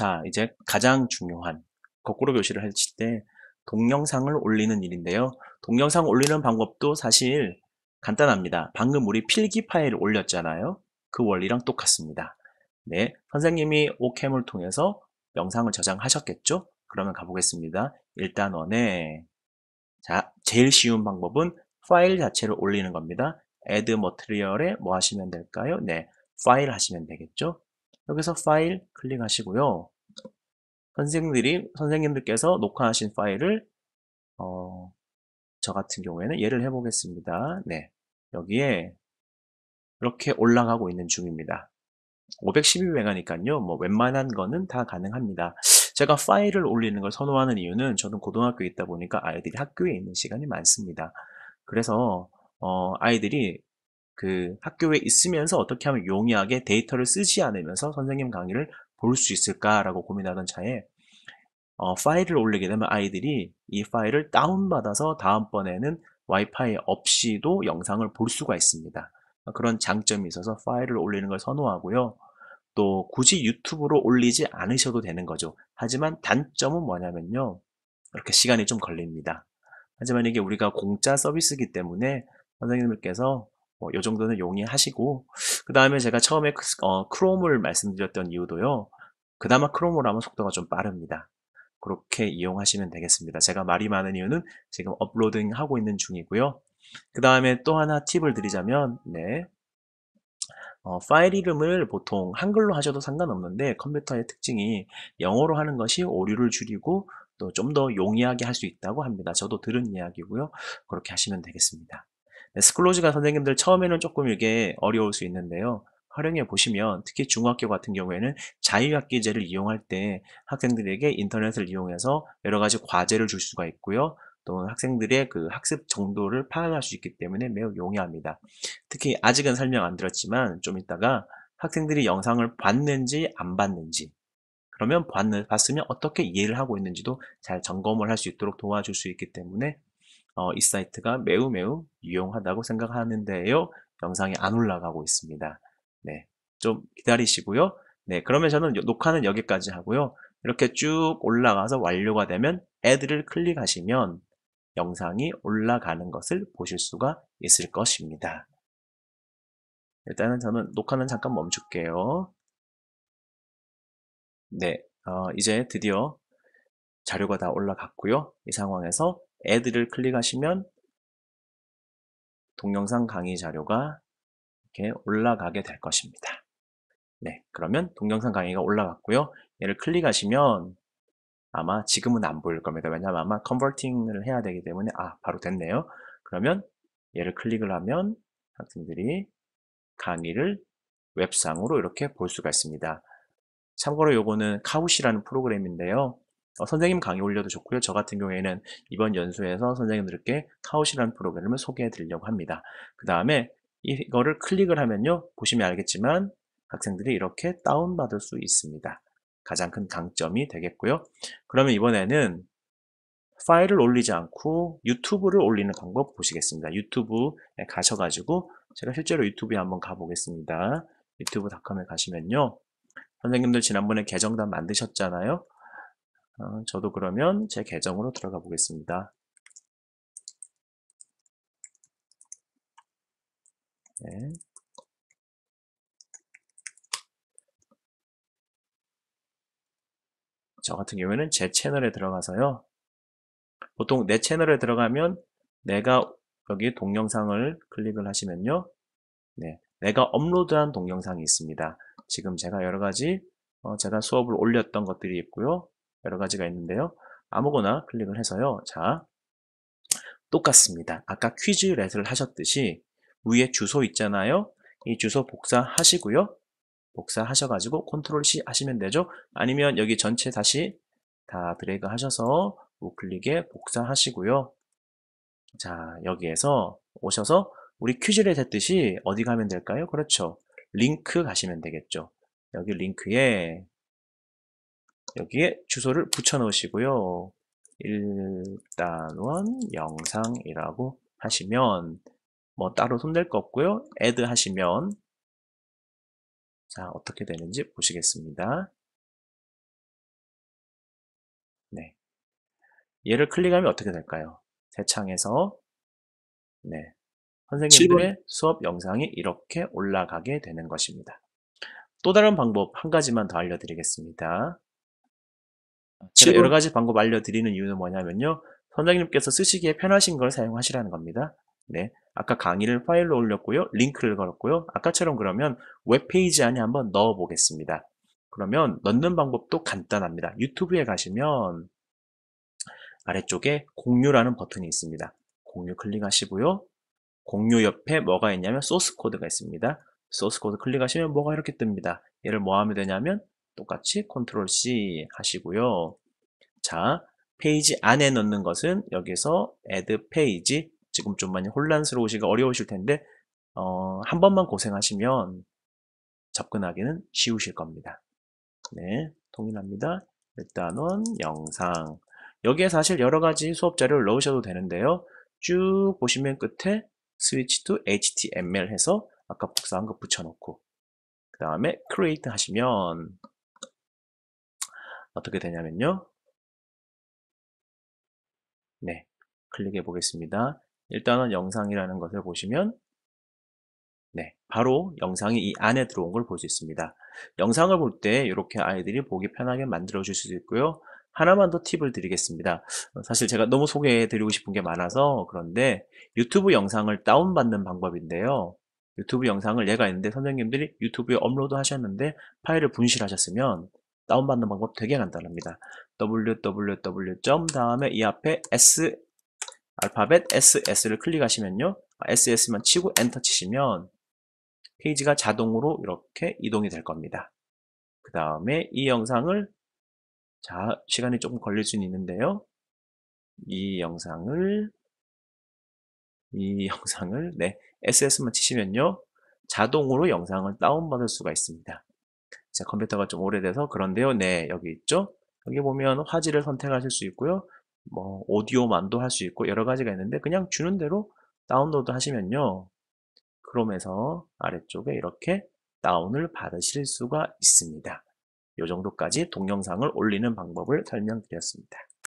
자, 이제 가장 중요한 거꾸로 교실을 하실 때 동영상을 올리는 일인데요. 동영상 올리는 방법도 사실 간단합니다. 방금 우리 필기 파일을 올렸잖아요. 그 원리랑 똑같습니다. 네, 선생님이 오캠을 통해서 영상을 저장하셨겠죠? 그러면 가보겠습니다. 일단 원에 자, 제일 쉬운 방법은 파일 자체를 올리는 겁니다. add material에 뭐 하시면 될까요? 네, 파일 하시면 되겠죠? 여기서 파일 클릭하시고요. 선생님들이 선생님들께서 녹화하신 파일을 어, 저 같은 경우에는 예를 해보겠습니다. 네, 여기에 이렇게 올라가고 있는 중입니다. 512메가니까요. 뭐 웬만한 거는 다 가능합니다. 제가 파일을 올리는 걸 선호하는 이유는 저는 고등학교에 있다 보니까 아이들이 학교에 있는 시간이 많습니다. 그래서 어, 아이들이 그 학교에 있으면서 어떻게 하면 용이하게 데이터를 쓰지 않으면서 선생님 강의를 볼 수 있을까라고 고민하던 차에 어, 파일을 올리게 되면 아이들이 이 파일을 다운받아서 다음번에는 와이파이 없이도 영상을 볼 수가 있습니다. 그런 장점이 있어서 파일을 올리는 걸 선호하고요. 또 굳이 유튜브로 올리지 않으셔도 되는 거죠. 하지만 단점은 뭐냐면요. 이렇게 시간이 좀 걸립니다. 하지만 이게 우리가 공짜 서비스이기 때문에 선생님들께서 뭐, 요 정도는 용이하시고, 그 다음에 제가 처음에 어, 크롬을 말씀드렸던 이유도요. 그나마 크롬으로 하면 속도가 좀 빠릅니다. 그렇게 이용하시면 되겠습니다. 제가 말이 많은 이유는 지금 업로딩 하고 있는 중이고요. 그 다음에 또 하나 팁을 드리자면, 네. 어, 파일 이름을 보통 한글로 하셔도 상관없는데 컴퓨터의 특징이 영어로 하는 것이 오류를 줄이고 또 좀 더 용이하게 할 수 있다고 합니다. 저도 들은 이야기고요. 그렇게 하시면 되겠습니다. 네, 스클로즈가 선생님들 처음에는 조금 이게 어려울 수 있는데요. 활용해 보시면 특히 중학교 같은 경우에는 자유학기제를 이용할 때 학생들에게 인터넷을 이용해서 여러 가지 과제를 줄 수가 있고요. 또 학생들의 그 학습 정도를 파악할 수 있기 때문에 매우 용이합니다. 특히 아직은 설명 안 드렸지만 좀 이따가 학생들이 영상을 봤는지 안 봤는지 그러면 봤으면 어떻게 이해를 하고 있는지도 잘 점검을 할 수 있도록 도와줄 수 있기 때문에 어, 이 사이트가 매우 매우 유용하다고 생각하는데요. 영상이 안 올라가고 있습니다. 네, 좀 기다리시고요. 네, 그러면 저는 녹화는 여기까지 하고요. 이렇게 쭉 올라가서 완료가 되면 애드를 클릭하시면 영상이 올라가는 것을 보실 수가 있을 것입니다. 일단은 저는 녹화는 잠깐 멈출게요. 네, 어, 이제 드디어 자료가 다 올라갔고요. 이 상황에서 애드를 클릭하시면 동영상 강의 자료가 이렇게 올라가게 될 것입니다. 네, 그러면 동영상 강의가 올라갔고요. 얘를 클릭하시면 아마 지금은 안 보일 겁니다. 왜냐하면 아마 컨버팅을 해야 되기 때문에 아 바로 됐네요. 그러면 얘를 클릭을 하면 학생들이 강의를 웹상으로 이렇게 볼 수가 있습니다. 참고로 요거는 카우시라는 프로그램인데요. 어, 선생님 강의 올려도 좋고요. 저 같은 경우에는 이번 연수에서 선생님들께 카우시라는 프로그램을 소개해 드리려고 합니다. 그 다음에 이거를 클릭을 하면요. 보시면 알겠지만 학생들이 이렇게 다운받을 수 있습니다. 가장 큰 강점이 되겠고요. 그러면 이번에는 파일을 올리지 않고 유튜브를 올리는 방법 보시겠습니다. 유튜브에 가셔가지고 제가 실제로 유튜브에 한번 가보겠습니다. 유튜브 닷컴에 가시면요. 선생님들 지난번에 계정단 만드셨잖아요. 어, 저도 그러면 제 계정으로 들어가 보겠습니다. 네. 저 같은 경우에는 제 채널에 들어가서요. 보통 내 채널에 들어가면 내가 여기 동영상을 클릭을 하시면요. 네, 내가 업로드한 동영상이 있습니다. 지금 제가 여러 가지 어, 제가 수업을 올렸던 것들이 있고요. 여러 가지가 있는데요. 아무거나 클릭을 해서요. 자, 똑같습니다. 아까 퀴즈 레트를 하셨듯이 위에 주소 있잖아요. 이 주소 복사하시고요. 복사하셔가지고 컨트롤 C 하시면 되죠. 아니면 여기 전체 다시 다 드래그 하셔서 우클릭에 복사하시고요. 자 여기에서 오셔서 우리 퀴즈를 했듯이 어디 가면 될까요? 그렇죠. 링크 가시면 되겠죠. 여기 링크에 여기에 주소를 붙여 놓으시고요. 일단원 영상이라고 하시면 뭐 따로 손댈 거 없고요. add 하시면 자 어떻게 되는지 보시겠습니다. 네, 얘를 클릭하면 어떻게 될까요? 새 창에서 네 선생님들의 수업 영상이 이렇게 올라가게 되는 것입니다. 또 다른 방법 한 가지만 더 알려드리겠습니다. 제가 여러 가지 방법 알려드리는 이유는 뭐냐면요. 선생님께서 쓰시기에 편하신 걸 사용하시라는 겁니다. 네, 아까 강의를 파일로 올렸고요. 링크를 걸었고요. 아까처럼 그러면 웹페이지 안에 한번 넣어 보겠습니다. 그러면 넣는 방법도 간단합니다. 유튜브에 가시면 아래쪽에 공유라는 버튼이 있습니다. 공유 클릭하시고요. 공유 옆에 뭐가 있냐면 소스 코드가 있습니다. 소스 코드 클릭하시면 뭐가 이렇게 뜹니다. 얘를 뭐 하면 되냐면 똑같이 컨트롤 C 하시고요. 자, 페이지 안에 넣는 것은 여기서 add 페이지 지금 좀 많이 혼란스러우시고 어려우실 텐데 어, 한 번만 고생하시면 접근하기는 쉬우실 겁니다. 네, 통일합니다. 일단은 영상 여기에 사실 여러 가지 수업 자료를 넣으셔도 되는데요. 쭉 보시면 끝에 switch to HTML 해서 아까 복사한 거 붙여놓고 그 다음에 create 하시면 어떻게 되냐면요. 네, 클릭해 보겠습니다. 일단은 영상이라는 것을 보시면 네, 바로 영상이 이 안에 들어온 걸 볼 수 있습니다. 영상을 볼 때 이렇게 아이들이 보기 편하게 만들어 줄수 있고요. 하나만 더 팁을 드리겠습니다. 사실 제가 너무 소개해 드리고 싶은 게 많아서 그런데 유튜브 영상을 다운받는 방법인데요. 유튜브 영상을 얘가 있는데 선생님들이 유튜브에 업로드 하셨는데 파일을 분실하셨으면 다운받는 방법 되게 간단합니다. www. 다음에 이 앞에 s 알파벳 ss를 클릭하시면요. ss만 치고 엔터 치시면 페이지가 자동으로 이렇게 이동이 될 겁니다. 그 다음에 이 영상을 자 시간이 조금 걸릴 수는 있는데요. 이 영상을 이 영상을 네 SS만 치시면요 자동으로 영상을 다운받을 수가 있습니다. 제 컴퓨터가 좀 오래돼서 그런데요. 네 여기 있죠. 여기 보면 화질을 선택하실 수 있고요. 뭐 오디오만도 할 수 있고 여러 가지가 있는데 그냥 주는 대로 다운로드 하시면요. 크롬에서 아래쪽에 이렇게 다운을 받으실 수가 있습니다. 이 정도까지 동영상을 올리는 방법을 설명드렸습니다.